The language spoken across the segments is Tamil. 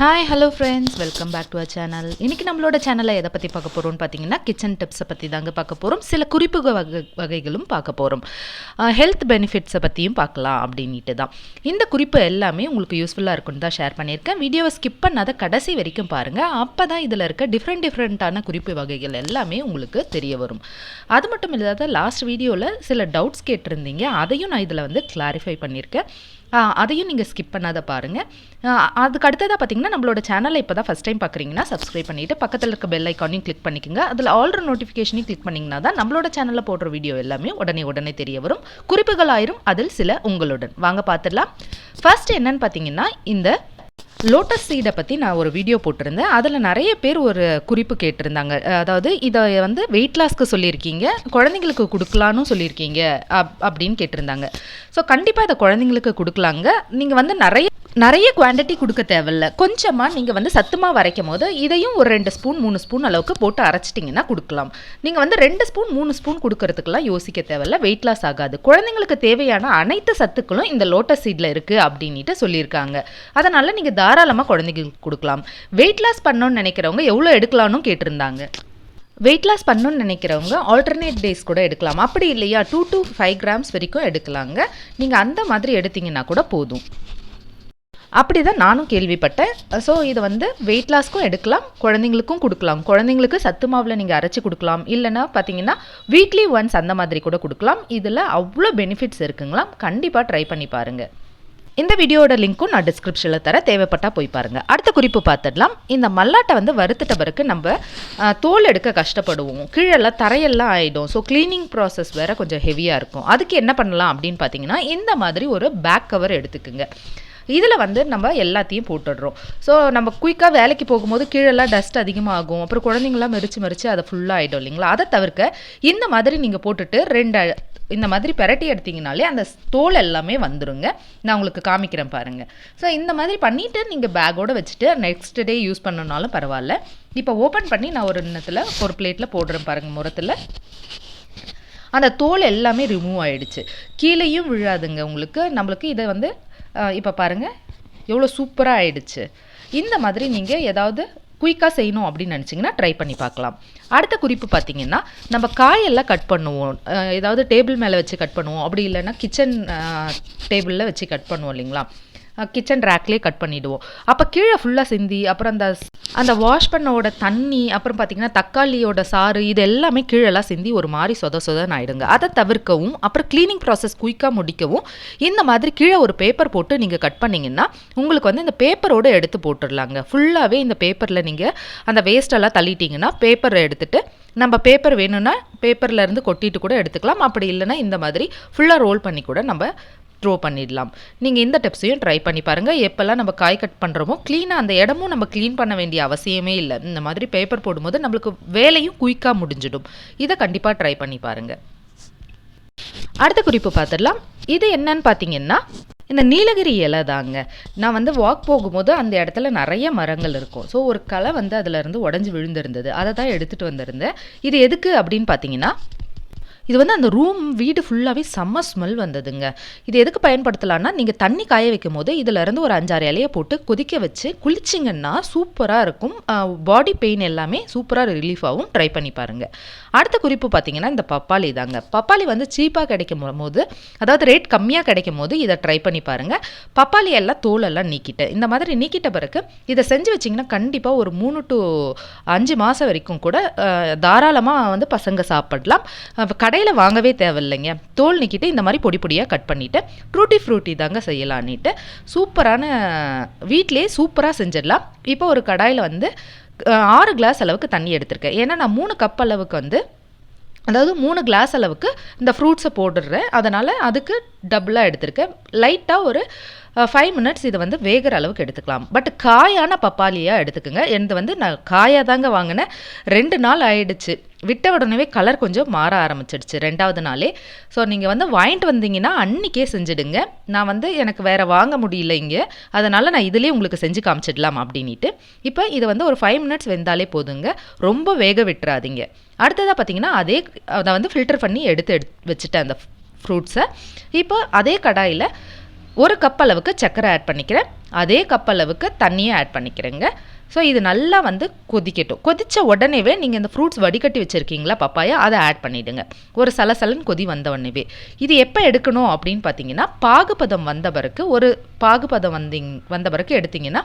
Hi hello friends welcome back to a channel இன்றைக்கி நம்மளோட சேனலை எதை பற்றி பார்க்க போகிறோம்னு பார்த்தீங்கன்னா கிச்சன் டிப்ஸை பற்றி தாங்க பார்க்க போகிறோம் சில குறிப்பு வகை வகைகளும் பார்க்க போகிறோம் ஹெல்த் பெனிஃபிட்ஸை பற்றியும் பார்க்கலாம் அப்படின்ட்டு தான். இந்த குறிப்பு எல்லாமே உங்களுக்கு யூஸ்ஃபுல்லாக இருக்கும்னு தான் ஷேர் பண்ணியிருக்கேன். வீடியோவை ஸ்கிப் பண்ணாத கடைசி வரைக்கும் பாருங்கள் அப்போ தான் இதில் இருக்க டிஃப்ரெண்ட் டிஃப்ரெண்ட்டான குறிப்பு வகைகள் எல்லாமே உங்களுக்கு தெரிய வரும். அது மட்டும் இல்லாத லாஸ்ட் வீடியோவில் சில டவுட்ஸ் கேட்டிருந்தீங்க. அதையும் நான் இதில் வந்து கிளாரிஃபை பண்ணியிருக்கேன். அதையும் நீங்கள் ஸ்கிப் பண்ணாத பாருங்கள் அதுக்கு அடுத்ததாக பார்த்தீங்கன்னா நம்மளோட சேனலை இப்போ தான் ஃபஸ்ட் டைம் பார்க்குறீங்கன்னா சப்ஸ்கிரைப் பண்ணிவிட்டு பக்கத்தில் இருக்க பெல் ஐக்கானையும் கிளிக் பண்ணிக்கோங்க. அதில் ஆல்ரெடி நோட்டிஃபிகேஷனையும் கிளிக் பண்ணிங்கன்னா தான் நம்மளோட சேனலில் போடுற வீடியோ எல்லாமே உடனே உடனே தெரிய வரும். குறிப்புகள் ஆயிரும் அதில் சில உங்களுடன். வாங்க பார்த்துடலாம் ஃபர்ஸ்ட் என்னன்னு பார்த்தீங்கன்னா இந்த லோட்டஸ் சீடை பற்றி நான் ஒரு வீடியோ போட்டிருந்தேன். அதில் நிறைய பேர் ஒரு குறிப்பு கேட்டிருந்தாங்க. அதாவது இதை வந்து வெயிட் லாஸ்க்கு சொல்லியிருக்கீங்க குழந்தைங்களுக்கு கொடுக்கலான்னு சொல்லியிருக்கீங்க அப் அப்படின்னு கேட்டிருந்தாங்க. ஸோ கண்டிப்பாக இதை குழந்தைங்களுக்கு கொடுக்கலாங்க. நீங்கள் வந்து நிறைய நிறைய குவாண்டிட்டி கொடுக்க தேவையில்ல. கொஞ்சமாக நீங்கள் வந்து சத்துமாக வரைக்கும் போது இதையும் ஒரு ரெண்டு ஸ்பூன் மூணு ஸ்பூன் அளவுக்கு போட்டு அரைச்சிட்டிங்கன்னா கொடுக்கலாம். நீங்கள் வந்து ரெண்டு ஸ்பூன் மூணு ஸ்பூன் கொடுக்கறதுக்கெல்லாம் யோசிக்க தேவையில்ல. வெயிட் லாஸ் ஆகாது. குழந்தைங்களுக்கு தேவையான அனைத்து சத்துக்களும் இந்த லோட்டஸ் சீடில் இருக்குது அப்படின்ட்டு சொல்லியிருக்காங்க. அதனால் நீங்கள் தாராளமாக குழந்தைங்களுக்கு கொடுக்கலாம். வெயிட் லாஸ் பண்ணணும்னு நினைக்கிறவங்க எவ்வளோ எடுக்கலாம்னு கேட்டிருந்தாங்க. வெயிட் லாஸ் பண்ணணும்னு நினைக்கிறவங்க ஆல்டர்னேட் டேஸ் கூட எடுக்கலாம். அப்படி இல்லையா? டூ டு ஃபைவ் கிராம்ஸ் வரைக்கும் எடுக்கலாங்க. நீங்கள் அந்த மாதிரி எடுத்தீங்கன்னா கூட போதும். அப்படி தான் நானும் கேள்விப்பட்டேன். ஸோ இதை வந்து வெயிட் லாஸ்க்கும் எடுக்கலாம் குழந்தைங்களுக்கும் கொடுக்கலாம். குழந்தைங்களுக்கு சத்து மாவில் நீங்கள் அரைச்சி கொடுக்கலாம். இல்லைன்னா பார்த்தீங்கன்னா வீக்லி ஒன்ஸ் அந்த மாதிரி கூட கொடுக்கலாம். இதில் அவ்வளோ பெனிஃபிட்ஸ் இருக்குங்களாம். கண்டிப்பாக ட்ரை பண்ணி பாருங்கள் இந்த வீடியோட லிங்க்கும் நான் டிஸ்கிரிப்ஷனில் தர தேவைப்பட்டால் போய் பாருங்கள் அடுத்த குறிப்பு பார்த்துடலாம். இந்த மல்லாட்டை வந்து வறுத்துட்ட பிறகு நம்ம தோல் எடுக்க கஷ்டப்படுவோம். கீழெல்லாம் தரையெல்லாம் ஆகிடும் ஸோ க்ளீனிங் ப்ராசஸ் வேறு கொஞ்சம் ஹெவியாக இருக்கும். அதுக்கு என்ன பண்ணலாம் அப்படின்னு பார்த்தீங்கன்னா இந்த மாதிரி ஒரு பேக் கவர் எடுத்துக்குங்க. இதில் வந்து நம்ம எல்லாத்தையும் போட்டுடுறோம். ஸோ நம்ம குயிக்காக வேலைக்கு போகும்போது கீழெல்லாம் டஸ்ட் அதிகமாகும். அப்புறம் குழந்தைங்களாம் மெரிச்சு மெரிச்சு அதை ஃபுல்லாக ஆகிடும் இல்லைங்களா? அதை தவிர்க்க இந்த மாதிரி நீங்கள் போட்டுட்டு ரெண்டு இந்த மாதிரி பெரட்டி எடுத்தீங்கனாலே அந்த தோல் எல்லாமே வந்துருங்க. நான் உங்களுக்கு காமிக்கிறேன் பாருங்கள் ஸோ இந்த மாதிரி பண்ணிவிட்டு நீங்கள் பேக்கோடு வச்சுட்டு நெக்ஸ்ட் டே யூஸ் பண்ணனாலும் பரவாயில்ல. இப்போ ஓப்பன் பண்ணி நான் ஒரு இன்னத்தில் ஒரு பிளேட்டில் போடுறேன் பாருங்கள் முரத்தில் அந்த தோல் எல்லாமே ரிமூவ் ஆகிடுச்சு கீழேயும் விழாதுங்க உங்களுக்கு. நம்மளுக்கு இதை வந்து இப்போ பாருங்கள் எவ்வளோ சூப்பராக ஆயிடுச்சு. இந்த மாதிரி நீங்கள் ஏதாவது குயிக்காக செய்யணும் அப்படின்னு நினச்சிங்கன்னா ட்ரை பண்ணி பார்க்கலாம். அடுத்த குறிப்பு பார்த்தீங்கன்னா நம்ம காயெல்லாம் கட் பண்ணுவோம். ஏதாவது டேபிள் மேலே வச்சு கட் பண்ணுவோம். அப்படி இல்லைன்னா கிச்சன் டேபிளில் வச்சு கட் பண்ணுவோம் இல்லைங்களா? கிச்சன் ரேக்லேயே கட் பண்ணிவிடுவோம் அப்போ கீழே ஃபுல்லாக சிந்தி அப்புறம் அந்த அந்த வாஷ் பண்ணோட தண்ணி அப்புறம் பார்த்திங்கன்னா தக்காளியோட சாறு இது எல்லாமே கீழெல்லாம் சிந்தி ஒரு மாதிரி சொத சொதன்னு ஆகிடுங்க அதை தவிர்க்கவும் அப்புறம் க்ளீனிங் ப்ராசஸ் குயிக்காக முடிக்கவும் இந்த மாதிரி கீழே ஒரு பேப்பர் போட்டு நீங்கள் கட் பண்ணிங்கன்னா உங்களுக்கு வந்து இந்த பேப்பரோடு எடுத்து போட்டுடலாங்க. ஃபுல்லாகவே இந்த பேப்பரில் நீங்கள் அந்த வேஸ்டெல்லாம் தள்ளிட்டிங்கன்னா பேப்பரை எடுத்துகிட்டு நம்ம பேப்பர் வேணும்னா பேப்பரில் இருந்து கொட்டிட்டு கூட எடுத்துக்கலாம். அப்படி இல்லைன்னா இந்த மாதிரி ஃபுல்லாக ரோல் பண்ணி கூட நம்ம த்ரோ பண்ணிடலாம். நீங்கள் இந்த டிப்ஸையும் ட்ரை பண்ணி பாருங்கள் எப்போல்லாம் நம்ம காய் கட் பண்ணுறோமோ க்ளீனாக அந்த இடமும் நம்ம க்ளீன் பண்ண வேண்டிய அவசியமே இல்லை. இந்த மாதிரி பேப்பர் போடும்போது நம்மளுக்கு வேலையும் குயிக்காக முடிஞ்சிடும். இதை கண்டிப்பாக ட்ரை பண்ணி பாருங்கள் அடுத்த குறிப்பு பார்த்துடலாம். இது என்னன்னு பார்த்தீங்கன்னா இந்த நீலகிரி இலை தாங்க. நான் வந்து வாக் போகும்போது அந்த இடத்துல நிறைய மரங்கள் இருக்கும். ஸோ ஒரு களை வந்து அதில் இருந்து உடஞ்சி விழுந்திருந்தது. அதை தான் எடுத்துகிட்டு வந்திருந்தேன். இது எதுக்கு அப்படின்னு பார்த்தீங்கன்னா இது வந்து அந்த ரூம் வீடு ஃபுல்லாகவே செம்ம ஸ்மெல் வந்ததுங்க. இது எதுக்கு பயன்படுத்தலான்னா நீங்கள் தண்ணி காய வைக்கும் போது இதுலேருந்து ஒரு அஞ்சாறு இலையை போட்டு கொதிக்க வச்சு குளிச்சிங்கன்னா சூப்பராக இருக்கும். பாடி பெயின் எல்லாமே சூப்பராக ரிலீஃப் ஆகும் ட்ரை பண்ணி பாருங்கள் அடுத்த குறிப்பு பார்த்தீங்கன்னா இந்த பப்பாளி தாங்க. பப்பாளி வந்து சீப்பாக கிடைக்கும் போது அதாவது ரேட் கம்மியாக கிடைக்கும் போது இதை ட்ரை பண்ணி பாருங்கள் பப்பாளி எல்லாம் தோலெல்லாம் நீக்கிட்டு இந்த மாதிரி நீக்கிட்ட பிறகு இதை செஞ்சு வச்சிங்கன்னா கண்டிப்பாக ஒரு மூணு டு அஞ்சு மாதம் வரைக்கும் கூட தாராளமாக வந்து பசங்க சாப்பிடலாம். கடையில் வாங்கவே தேவையில்லைங்க. தோல் நிக்கிட்டு இந்த மாதிரி பொடி பொடியாக கட் பண்ணிவிட்டு ஃப்ரூட்டி ஃப்ரூட்டி தாங்க செய்யலான்னுட்டு சூப்பரான வீட்டிலே சூப்பராக செஞ்சிடலாம். இப்போ ஒரு கடாயில் வந்து ஆறு கிளாஸ் அளவுக்கு தண்ணி எடுத்திருக்கேன். ஏன்னா நான் மூணு கப் அளவுக்கு வந்து அதாவது மூணு கிளாஸ் அளவுக்கு இந்த ஃப்ரூட்ஸை போட்டுடுறேன். அதனால் அதுக்கு டபுளாக எடுத்திருக்கேன். லைட்டாக ஒரு ஃபைவ் மினிட்ஸ் இதை வந்து வேகிற அளவுக்கு எடுத்துக்கலாம். பட் காயான பப்பாளியாக எடுத்துக்கோங்க. எனது வந்து நான் காயாக தாங்க வாங்கினேன். ரெண்டு நாள் ஆயிடுச்சு. விட்ட உடனே கலர் கொஞ்சம் மாற ஆரம்பிச்சிடுச்சு. ரெண்டாவது நாளே. ஸோ நீங்கள் வந்து வாங்கிட்டு வந்தீங்கன்னா அன்றைக்கே செஞ்சுடுங்க. நான் வந்து எனக்கு வேறு வாங்க முடியல இங்கே. அதனால் நான் இதிலே உங்களுக்கு செஞ்சு காமிச்சிடலாம் அப்படின்ட்டு இப்போ இதை வந்து ஒரு ஃபைவ் மினிட்ஸ் வெந்தாலே போதுங்க. ரொம்ப வேக விட்டுறாதீங்க. அடுத்ததாக பார்த்தீங்கன்னா அதே அதை வந்து ஃபில்டர் பண்ணி எடுத்து எடுத்து வச்சுட்டேன் அந்த ஃப்ரூட்ஸை இப்போ அதே கடாயில் ஒரு கப் அளவுக்கு சர்க்கரை ஆட் பண்ணிக்கிறேன். அதே கப் அளவுக்கு தண்ணியை ஆட் பண்ணிக்கிறேங்க. ஸோ இது நல்லா வந்து கொதிக்கட்டும். கொதித்த உடனேவே நீங்கள் இந்த ஃப்ரூட்ஸ் வடிகட்டி வச்சுருக்கீங்களா பப்பாயா அதை ஆட் பண்ணிவிடுங்க ஒரு சலசலன் கொதி வந்த உடனேவே. இது எப்போ எடுக்கணும் அப்படின்னு பார்த்தீங்கன்னா பாகுபதம் வந்த பிறகு ஒரு பாகுபதம் வந்தீங் வந்த பிறகு எடுத்திங்கன்னா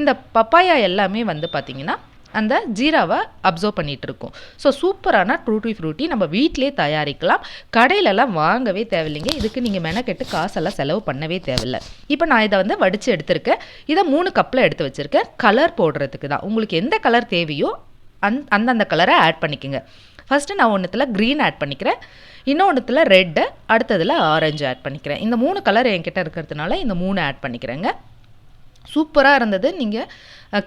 இந்த பப்பாயா எல்லாமே வந்து பார்த்திங்கன்னா அந்த ஜீராவை அப்சர்வ் பண்ணிகிட்டுருக்கோம் ஸோ சூப்பரான ட்ரூட்டி ஃப்ரூட்டி நம்ம வீட்டிலே தயாரிக்கலாம். கடையிலலாம் வாங்கவே தேவையில்லைங்க. இதுக்கு நீங்கள் மெனக்கெட்டு காசெல்லாம் செலவு பண்ணவே தேவையில்லை. இப்போ நான் இதை வந்து வடித்து எடுத்திருக்கேன். இதை மூணு கப்பில் எடுத்து வச்சுருக்கேன். கலர் போடுறதுக்கு தான். உங்களுக்கு எந்த கலர் தேவையோ அந் அந்தந்த கலரை ஆட் பண்ணிக்கோங்க. ஃபஸ்ட்டு நான் ஒன்றுத்தில் க்ரீன் ஆட் பண்ணிக்கிறேன். இன்னொன்றுத்தில் ரெட்டு அடுத்ததில் ஆரஞ்சு ஆட் பண்ணிக்கிறேன். இந்த மூணு கலர் என்கிட்ட இருக்கிறதுனால இந்த மூணு ஆட் பண்ணிக்கிறேங்க. சூப்பராக இருந்தது. நீங்கள்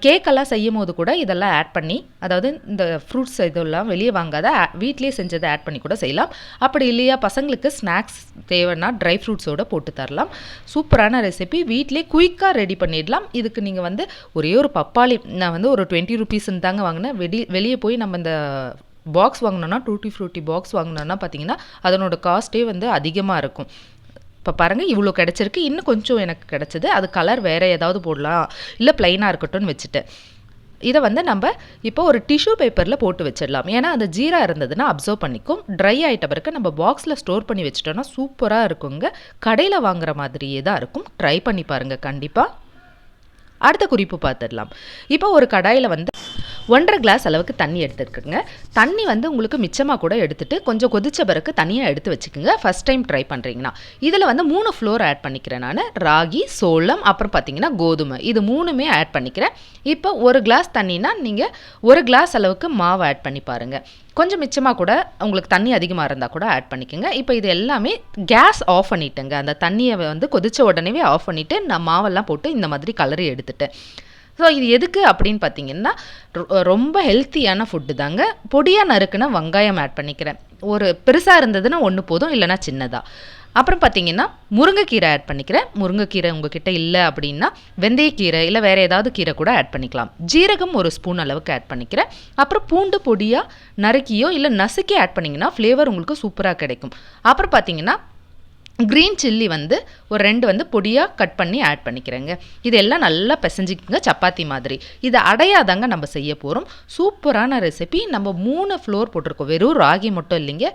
கேக்கெல்லாம் செய்யும் போது கூட இதெல்லாம் ஆட் பண்ணி அதாவது இந்த ஃப்ரூட்ஸ் இதெல்லாம் வெளியே வாங்காத வீட்லேயே செஞ்சதை ஆட் பண்ணி கூட செய்யலாம். அப்படி இல்லையா பசங்களுக்கு ஸ்நாக்ஸ் தேவைன்னா ட்ரை ஃப்ரூட்ஸோடு போட்டு தரலாம். சூப்பரான ரெசிபி வீட்லேயே குயிக்காக ரெடி பண்ணிடலாம். இதுக்கு நீங்கள் வந்து ஒரே ஒரு பப்பாளி நான் வந்து ஒரு டுவெண்ட்டி ருபீஸ்ன்னு தாங்க வாங்கினேன். வெடி வெளியே போய் நம்ம இந்த பாக்ஸ் வாங்கினோன்னா டூட்டி ஃப்ரூட்டி பாக்ஸ் வாங்கினோன்னா பார்த்தீங்கன்னா அதனோட காஸ்ட்டே வந்து அதிகமாக இருக்கும். இப்போ பாருங்கள் இவ்வளோ கிடச்சிருக்கு. இன்னும் கொஞ்சம் எனக்கு கிடச்சிது. அது கலர் வேறு ஏதாவது போடலாம். இல்லை ப்ளைனாக இருக்கட்டும்னு வச்சுட்டேன் இதை வந்து நம்ம இப்போ ஒரு டிஷ்யூ பேப்பரில் போட்டு வச்சிடலாம். ஏன்னா அந்த ஜீரா இருந்ததுன்னா அப்சர்வ் பண்ணிக்கும். ட்ரை ஆகிட்ட பிறகு நம்ம பாக்ஸில் ஸ்டோர் பண்ணி வச்சிட்டோன்னா சூப்பராக இருக்குங்க. கடையில் வாங்குற மாதிரியே தான் இருக்கும். ட்ரை பண்ணி பாருங்கள் கண்டிப்பாக அடுத்த குறிப்பு பார்த்துடலாம். இப்போ ஒரு கடாயில் வந்து ஒன்றரை கிளாஸ் அளவுக்கு தண்ணி எடுத்துருக்குங்க. தண்ணி வந்து உங்களுக்கு மிச்சமாக கூட எடுத்துகிட்டு கொஞ்சம் கொதித்த பிறகு தனியாக எடுத்து வச்சுக்கோங்க. ஃபஸ்ட் டைம் ட்ரை பண்ணுறீங்கன்னா இதில் வந்து மூணு ஃப்ளோர் ஆட் பண்ணிக்கிறேன் நான். ராகி சோளம் அப்புறம் பார்த்தீங்கன்னா கோதுமை. இது மூணுமே ஆட் பண்ணிக்கிறேன். இப்போ ஒரு கிளாஸ் தண்ணினா நீங்கள் ஒரு கிளாஸ் அளவுக்கு மாவு ஆட் பண்ணி பாருங்கள் கொஞ்சம் மிச்சமாக கூட உங்களுக்கு தண்ணி அதிகமாக இருந்தால் கூட ஆட் பண்ணிக்கோங்க. இப்போ இது எல்லாமே கேஸ் ஆஃப் பண்ணிட்டேங்க. அந்த தண்ணியை வந்து கொதித்த உடனே ஆஃப் பண்ணிவிட்டு நான் மாவெல்லாம் போட்டு இந்த மாதிரி கலரி எடுத்துட்டேன். ஸோ இது எதுக்கு அப்படின்னு பார்த்தீங்கன்னா ரொம்ப ஹெல்த்தியான ஃபுட்டு தாங்க. பொடியாக நறுக்குன்னா வெங்காயம் ஆட் பண்ணிக்கிறேன். ஒரு பெருசாக இருந்ததுன்னா ஒன்று போதும் இல்லைனா சின்னதாக அப்புறம் பார்த்தீங்கன்னா முருங்கைக்கீரை ஆட் பண்ணிக்கிறேன். முருங்கைக்கீரை உங்ககிட்ட இல்லை அப்படின்னா வெந்தயக்கீரை இல்லை வேறு ஏதாவது கீரை கூட ஆட் பண்ணிக்கலாம். ஜீரகம் ஒரு ஸ்பூன் அளவுக்கு ஆட் பண்ணிக்கிறேன். அப்புறம் பூண்டு பொடியாக நறுக்கியோ இல்லை நசுக்கி ஆட் பண்ணிங்கன்னா ஃப்ளேவர் உங்களுக்கு சூப்பராக கிடைக்கும். அப்புறம் பார்த்தீங்கன்னா க்ரீன் சில்லி வந்து ஒரு ரெண்டு வந்து பொடியாக கட் பண்ணி ஆட் பண்ணிக்கிறேங்க. இதெல்லாம் நல்லா பிசைஞ்சிக்கங்க சப்பாத்தி மாதிரி. இதை அடையாதாங்க நம்ம செய்ய போகிறோம் சூப்பரான ரெசிபி நம்ம மூணு ஃப்ளோர் போட்டிருக்கோம். வெறும் ராகி மட்டும் இல்லைங்க.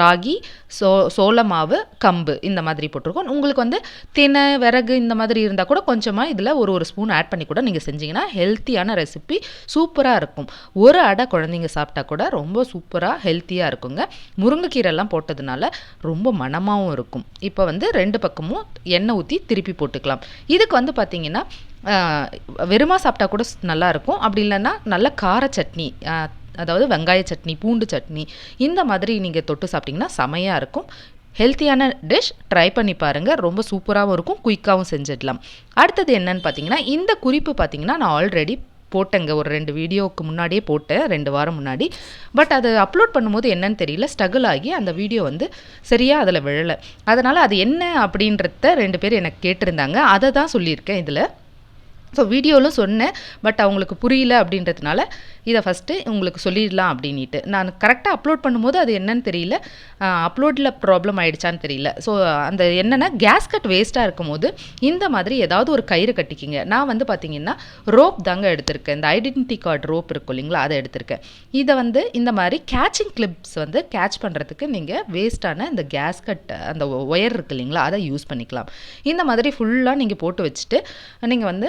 ராகி சோ சோள மாவு கம்பு இந்த மாதிரி போட்டிருக்கோம். உங்களுக்கு வந்து தினை விறகு இந்த மாதிரி இருந்தால் கூட கொஞ்சமாக இதில் ஒரு ஒரு ஸ்பூன் ஆட் பண்ணி கூட நீங்கள் செஞ்சிங்கன்னா ஹெல்த்தியான ரெசிபி சூப்பராக இருக்கும். ஒரு அடை குழந்தைங்க சாப்பிட்டா கூட ரொம்ப சூப்பராக ஹெல்த்தியாக இருக்குங்க. முருங்கைக்கீரைலாம் போட்டதுனால ரொம்ப மனமாகவும் இருக்கும். இருக்கும். இப்போ வந்து ரெண்டு பக்கமும் எண்ணெய் ஊற்றி திருப்பி போட்டுக்கலாம். இதுக்கு வந்து பார்த்திங்கன்னா வெறுமா சாப்பிட்டா கூட நல்லாயிருக்கும் அப்படி இல்லைன்னா நல்ல கார சட்னி அதாவது வெங்காய சட்னி பூண்டு சட்னி இந்த மாதிரி நீங்கள் தொட்டு சாப்பிட்டிங்கன்னா செமையாக இருக்கும். ஹெல்த்தியான டிஷ் ட்ரை பண்ணி பாருங்கள் ரொம்ப சூப்பராகவும் இருக்கும். குயிக்காகவும் செஞ்சிடலாம். அடுத்தது என்னன்னு பார்த்தீங்கன்னா இந்த குறிப்பு பார்த்தீங்கன்னா நான் ஆல்ரெடி போட்டேங்க. ஒரு ரெண்டு வீடியோவுக்கு முன்னாடியே போட்டேன். ரெண்டு வாரம் முன்னாடி. பட் அது அப்லோட் பண்ணும்போது என்னன்னு தெரியல. ஸ்ட்ரகிள் ஆகி அந்த வீடியோ வந்து சரியாக அதில் விழலை. அதனால் அது என்ன அப்படின்றத ரெண்டு பேர் எனக்கு கேட்டிருந்தாங்க. அதை தான் சொல்லியிருக்கேன் இதில். ஸோ வீடியோவில் சொன்னேன் பட் அவங்களுக்கு புரியல அப்படின்றதுனால இதை ஃபஸ்ட்டு உங்களுக்கு சொல்லிடலாம் அப்படின்ட்டு நான் கரெக்டாக அப்லோட் பண்ணும்போது அது என்னன்னு தெரியல. அப்லோடில் ப்ராப்ளம் ஆகிடுச்சான்னு தெரியல. ஸோ அந்த என்னென்னா கேஸ் கட் வேஸ்ட்டாக இருக்கும் போது இந்த மாதிரி ஏதாவது ஒரு கயிறு கட்டிக்கிங்க. நான் வந்து பார்த்தீங்கன்னா ரோப் தாங்க எடுத்திருக்கேன். இந்த ஐடென்டிட்டி கார்டு ரோப் இருக்கும் இல்லைங்களா அதை எடுத்திருக்கேன். இதை வந்து இந்த மாதிரி கேச்சிங் கிளிப்ஸ் வந்து கேட்ச் பண்ணுறதுக்கு நீங்கள் வேஸ்ட்டான இந்த கேஸ் கட் அந்த ஒயர் இருக்கு இல்லைங்களா அதை யூஸ் பண்ணிக்கலாம். இந்த மாதிரி ஃபுல்லாக நீங்கள் போட்டு வச்சுட்டு நீங்கள் வந்து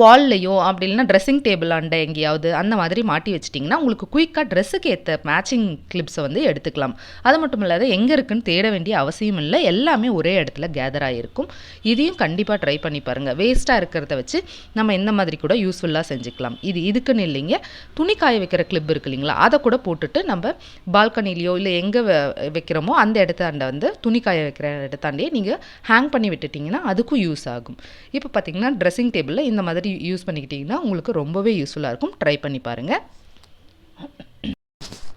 வால்லையோ அப்படி இல்லைனா ட்ரெஸ்ஸிங் டேபிள் அண்டை எங்கேயாவது அந்த மாதிரி மாட்டி வச்சிட்டிங்கன்னா உங்களுக்கு குயிக்காக ட்ரெஸ்ஸுக்கு ஏற்ற மேட்சிங் கிளிப்ஸை வந்து எடுத்துக்கலாம். அது மட்டும் இல்லாத எங்கே இருக்குன்னு தேட வேண்டிய அவசியம் இல்லை. எல்லாமே ஒரே இடத்துல கேதர் ஆகிருக்கும் இதையும் கண்டிப்பாக ட்ரை பண்ணி பாருங்கள் வேஸ்ட்டாக இருக்கிறத வச்சு நம்ம இந்த மாதிரி கூட யூஸ்ஃபுல்லாக செஞ்சுக்கலாம். இது இதுக்குன்னு இல்லைங்க. துணி காய வைக்கிற கிளிப் இருக்கு இல்லைங்களா? அதை கூட போட்டுட்டு நம்ம பால்கனிலேயோ இல்லை எங்கே வைக்கிறோமோ அந்த இடத்தாண்ட வந்து துணி காய வைக்கிற இடத்தாண்டே நீங்கள் ஹேங் பண்ணி விட்டுட்டிங்கன்னா அதுக்கும் யூஸ் ஆகும். இப்போ பார்த்தீங்கன்னா ட்ரெஸ்ஸிங் டேபிளில் இந்த மாதிரி மாதிரி யூஸ் பண்ணிக்கிட்டிங்கன்னா உங்களுக்கு ரொம்பவே யூஸ்ஃபுல்லாக இருக்கும். ட்ரை பண்ணி பாருங்கள்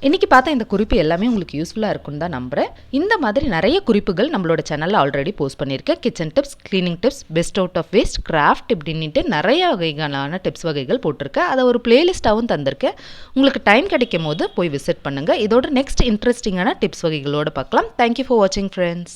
இன்றைக்கி பார்த்தா இந்த குறிப்பு எல்லாமே உங்களுக்கு யூஸ்ஃபுல்லாக இருக்கும்னு தான் நம்புகிறேன் இந்த மாதிரி நிறைய குறிப்புகள் நம்மளோட சேனலில் ஆல்ரெடி போஸ்ட் பண்ணியிருக்கேன். Kitchen tips cleaning tips best out of waste craft இப்படின்ட்டு நிறைய வகைகளான டிப்ஸ் வகைகள் போட்டிருக்கேன். அதை ஒரு பிளேலிஸ்ட்டாகவும் தந்திருக்கேன். உங்களுக்கு டைம் கிடைக்கும் போது போய் விசிட் பண்ணுங்கள் இதோட நெக்ஸ்ட் இன்ட்ரெஸ்டிங்கான டிப்ஸ் வகைகளோடு பார்க்கலாம். தேங்க்யூ ஃபார் வாட்சிங் ஃப்ரெண்ட்ஸ்